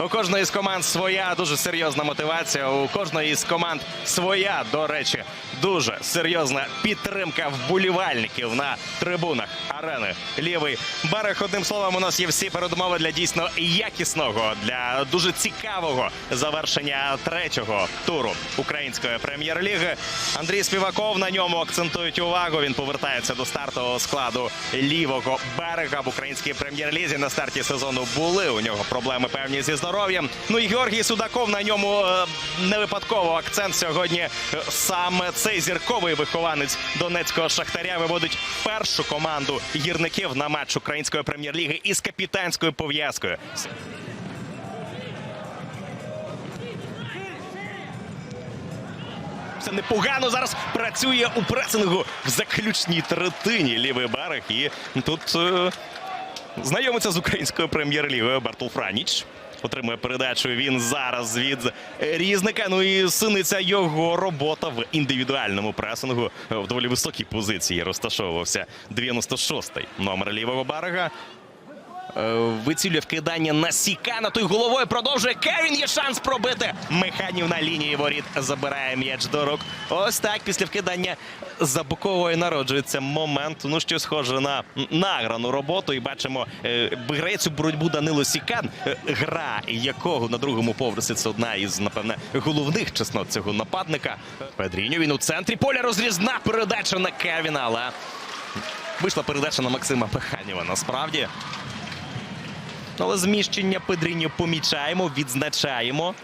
У кожної з команд своя дуже серйозна мотивація. У кожної з команд своя, до речі, дуже серйозна підтримка вболівальників на трибунах арени. Лівий берег. Одним словом, у нас є всі передумови для дійсно якісного, для дуже цікавого завершення третього туру української прем'єр-ліги. Андрій Співаков на ньому акцентують увагу. Він повертається до стартового складу лівого берега в українській прем'єр-лізі. На старті сезону були у нього проблеми певні зі здоров'ям. Ну і Георгій Судаков на ньому е, не випадково акцент сьогодні. Саме цей зірковий вихованець донецького шахтаря виводить першу команду гірників на матч української прем'єр-ліги із капітанською пов'язкою. Все непогано зараз працює у пресингу в заключній третині лівий берег. І тут е, знайомиться з українською прем'єр-лігою Бартул Франіч. Отримує передачу він зараз від різника. Ну і синиця його робота в індивідуальному пресингу в доволі високій позиції розташовувався 96-й номер лівого берега. Е, Вицілює вкидання на Сікана. Той головою продовжує. Кевін є шанс пробити. Механів на лінії воріт забирає м'яч до рук. Ось так після вкидання за боковою народжується момент. Ну що схоже на награну роботу. І бачимо, е, грає цю боротьбу Данило Сікан, е, гра якого на другому поверсі це одна із напевне головних чеснот цього нападника. Педріньо він у центрі поля розрізна передача на Кевіна, але вийшла передача на Максима Механіва. Насправді. Але зміщення Педріньо помічаємо, відзначаємо.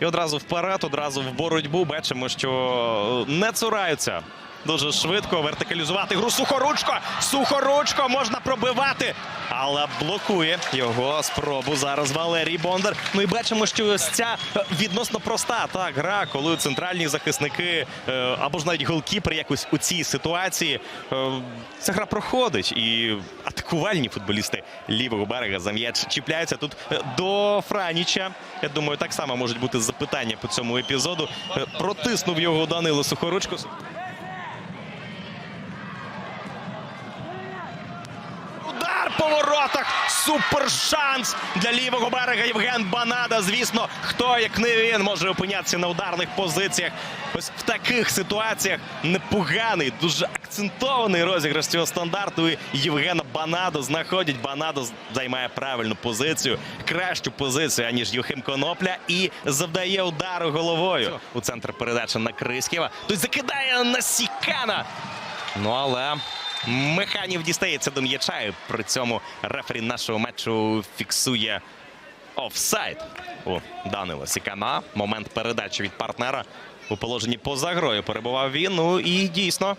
І одразу вперед, одразу в боротьбу бачимо, що не цураються. Дуже швидко вертикалізувати гру. Сухоручко! Сухоручко можна пробивати. Але блокує його спробу зараз Валерій Бондар. Ну і бачимо, що ось ця е, відносно проста так гра, коли центральні захисники е, або ж навіть голкіпер якось у цій ситуації. е, Ця гра проходить. І атакувальні футболісти лівого берега за м'яч чіпляються тут до Франіча. Я думаю, так само можуть бути запитання по цьому епізоду. Протиснув його Данило Сухоручко. Удар по воротах. Супер для лівого берега Євген Банада. Звісно, хто як не він може опинятися на ударних позиціях. Ось в таких ситуаціях непоганий, дуже акцентований розіграш цього стандарту. І Євгена Банадо знаходять. Банадо займає правильну позицію, кращу позицію, аніж Юхим Конопля, і завдає удару головою. У центр передача на Криськєва. Тут закидає на Сікана. Ну але Механів дістається до м'яча. і При цьому рефері нашого матчу фіксує офсайд у Данила Сікана. Момент передачі від партнера у положенні поза грою перебував він. Ну і дійсно.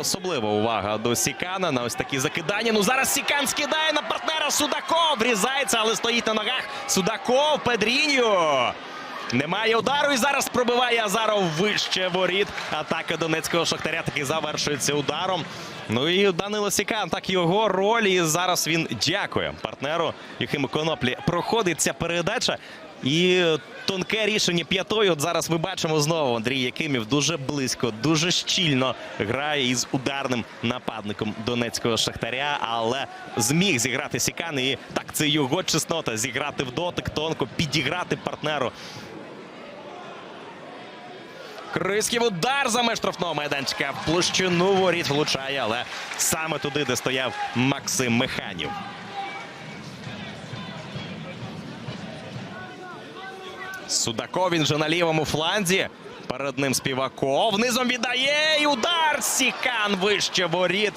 Особлива увага до Сікана на ось такі закидання. Ну зараз Сікан скидає на партнера Судаков. Врізається, але стоїть на ногах. Судаков, Педріньо. Немає удару і зараз пробиває Азаров вище воріт. Атака донецького шахтаря таки завершується ударом. Ну і Данило Сікан, так його роль. І зараз він дякує партнеру Юхиму Коноплі. Проходить ця передача. І тонке рішення п'ятою. От зараз ми бачимо знову Андрій Якимів дуже близько, дуже щільно грає із ударним нападником донецького шахтаря, але зміг зіграти Сікан. І так це його чеснота зіграти в дотик, тонко підіграти партнеру. Крисків удар за меж майданчика. Площину воріт влучає, але саме туди, де стояв Максим Механів. Судаков він вже на лівому фланзі. Перед ним Співаков. Низом віддає і удар. Сікан вище воріт.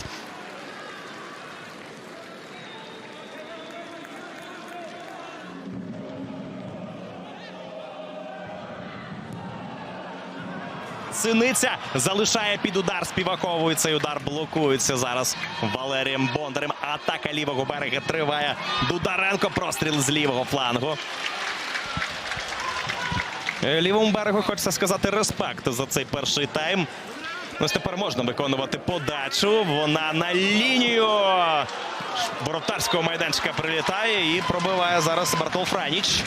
Синиця залишає під удар Співакову. І цей удар блокується зараз Валерієм Бондарем. Атака лівого берега триває. Дударенко простріл з лівого флангу. Е, Лівому берегу хочеться сказати респект за цей перший тайм. Ось тепер можна виконувати подачу. Вона на лінію воротарського майданчика прилітає і пробиває зараз Бартол Франіч.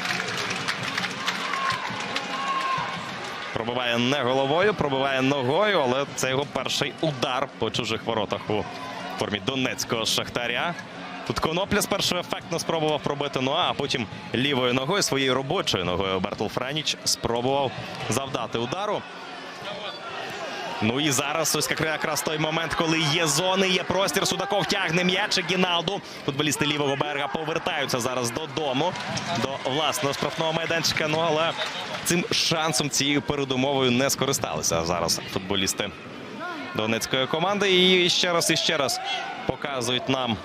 Пробиває не головою, пробиває ногою, але це його перший удар по чужих воротах у формі донецького шахтаря. Тут Конопля спершу ефектно спробував пробити, ну а потім лівою ногою, своєю робочою ногою Бертл Френіч спробував завдати удару. Ну і зараз ось якраз той момент, коли є зони, є простір. Судаков тягне м'яч Гіналду. Футболісти лівого берега повертаються зараз додому, до власного штрафного майданчика. Ну але цим шансом, цією передумовою не скористалися зараз футболісти донецької команди. І ще раз і ще раз показують нам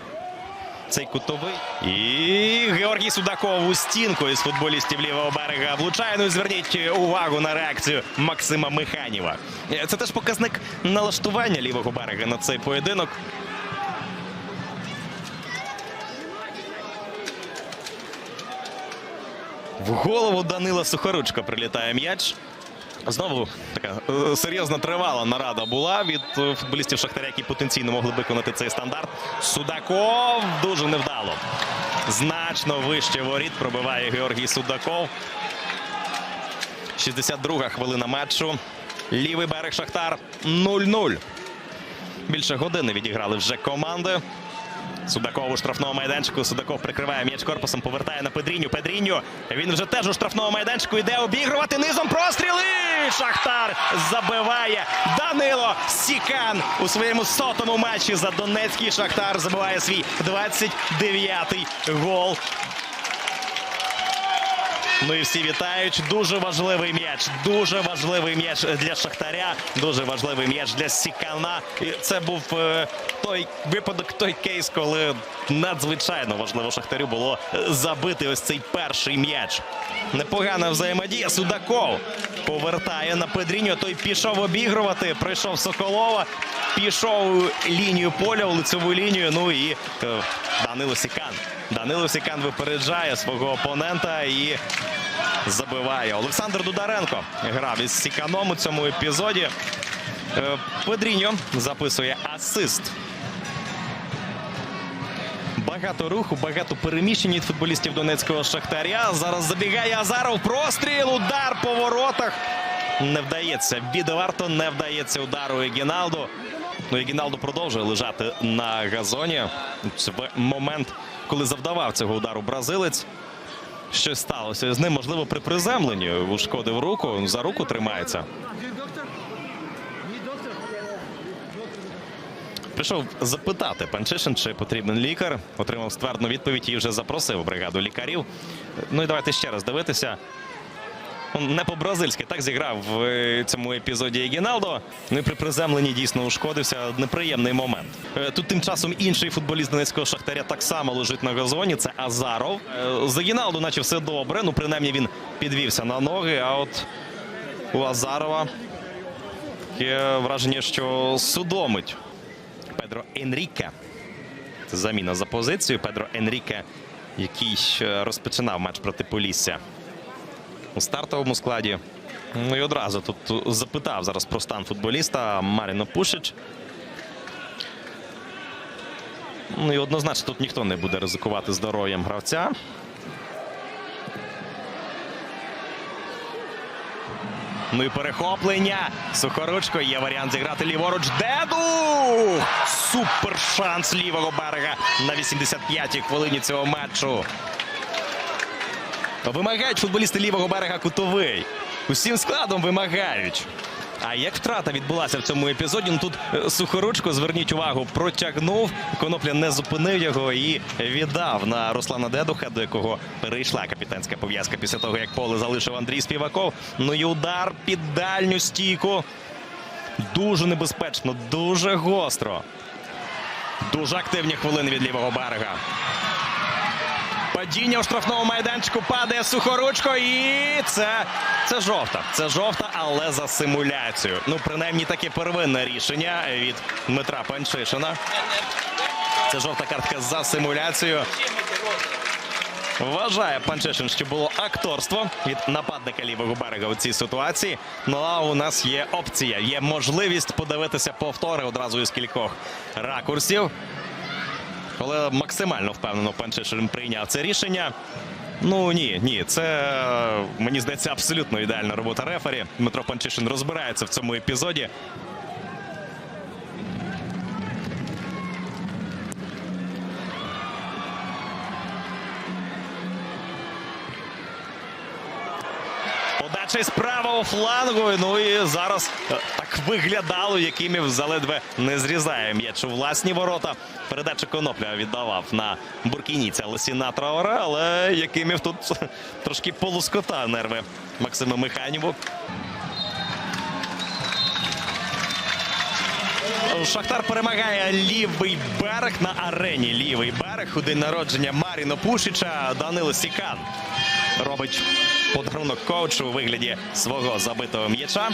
цей кутовий. І Георгій Судаков у стінку із футболістів лівого берега влучає. Ну і зверніть увагу на реакцію Максима Миханіва. Е, Це теж показник налаштування лівого берега на цей поєдинок. В голову Данила Сухоручка прилітає м'яч. Знову така е, серйозна тривала нарада була від е, футболістів Шахтаря, які потенційно могли виконати цей стандарт. Судаков дуже невдало. Значно вище воріт пробиває Георгій Судаков. 62-га хвилина матчу. Лівий берег Шахтар 0-0. Більше години відіграли вже команди. Судаков у штрафного майданчику. Судаков прикриває м'яч корпусом, повертає на Педріню. Педріню. Він вже теж у штрафному майданчику йде обігрувати низом простріли. Шахтар забиває Данило Сікан у своєму сотому матчі за Донецький Шахтар забиває свій 29-й гол. Ну і всі вітають. Дуже важливий м'яч. Дуже важливий м'яч для Шахтаря. Дуже важливий м'яч для Сікана. І це був е, той випадок, той кейс, коли надзвичайно важливо Шахтарю було е, забити ось цей перший м'яч. Непогана взаємодія. Судаков повертає на Педріньо. Той пішов обігрувати. Прийшов Соколова. Пішов лінію поля, лицеву лінію. Ну і е, Данило Сікан. Данило Сікан випереджає свого опонента і забиває. Олександр Дударенко грав із Сіканом у цьому епізоді. Е, Педріньо записує асист. Багато руху, багато переміщень від футболістів Донецького Шахтаря. Зараз забігає Азаров. Простріл, удар по воротах. Не вдається. Відверто не вдається удару Егіналду. Ну, Егіналду продовжує лежати на газоні. В момент, коли завдавав цього удару бразилець. Щось сталося з ним, можливо, при приземленні ушкодив руку. За руку тримається. Прийшов запитати Панчишин, чи потрібен лікар. Отримав ствердну відповідь і вже запросив бригаду лікарів. Ну і давайте ще раз дивитися. Не по-бразильськи так зіграв в цьому епізоді Егіналдо. Ну і при приземленні дійсно ушкодився. Неприємний момент. Е, Тут тим часом інший футболіст Донецького Шахтаря так само лежить на газоні. Це Азаров. Е, З Егіналдо наче все добре. Ну, принаймні він підвівся на ноги. А от у Азарова є враження, що судомить Педро Енріке. Це заміна за позицію. Педро Енріке, який розпочинав матч проти Полісся у стартовому складі. Ну і одразу тут запитав зараз про стан футболіста Маріно Пушич. Ну і однозначно тут ніхто не буде ризикувати здоров'ям гравця. Ну і перехоплення. Сухоручко. Є варіант зіграти ліворуч. Деду! Супер шанс лівого берега на 85-й хвилині цього матчу. Вимагають футболісти лівого берега кутовий. Усім складом вимагають. А як втрата відбулася в цьому епізоді? Ну тут е, сухоручко, зверніть увагу, протягнув. Конопля не зупинив його і віддав на Руслана Дедуха, до якого перейшла капітанська пов'язка після того, як поле залишив Андрій Співаков. Ну і удар під дальню стійку. Дуже небезпечно, дуже гостро. Дуже активні хвилини від лівого берега. Падіння у штрафному майданчику падає сухоручко, і це, це жовта. Це жовта, але за симуляцію. Ну, принаймні, таке первинне рішення від Дмитра Панчишина. Це жовта картка за симуляцію. Вважає Панчишин, що було акторство від нападника лівого берега у цій ситуації. Ну а у нас є опція, є можливість подивитися повтори одразу із кількох ракурсів. Але максимально впевнено Панчишин прийняв це рішення. Ну ні, ні, це мені здається абсолютно ідеальна робота рефері. Дмитро Панчишин розбирається в цьому епізоді. Передача із правого флангу. Ну і зараз е, так виглядало, Якимів заледве не зрізає м'яч у власні ворота. Передача Конопля віддавав на буркініця Лесіна Траоре, але Якимів тут трошки полускота нерви Максиму Механіву. Шахтар перемагає лівий берег на арені. Лівий берег у день народження Маріно Пушича. Данило Сікан робить подарунок коучу у вигляді свого забитого м'яча.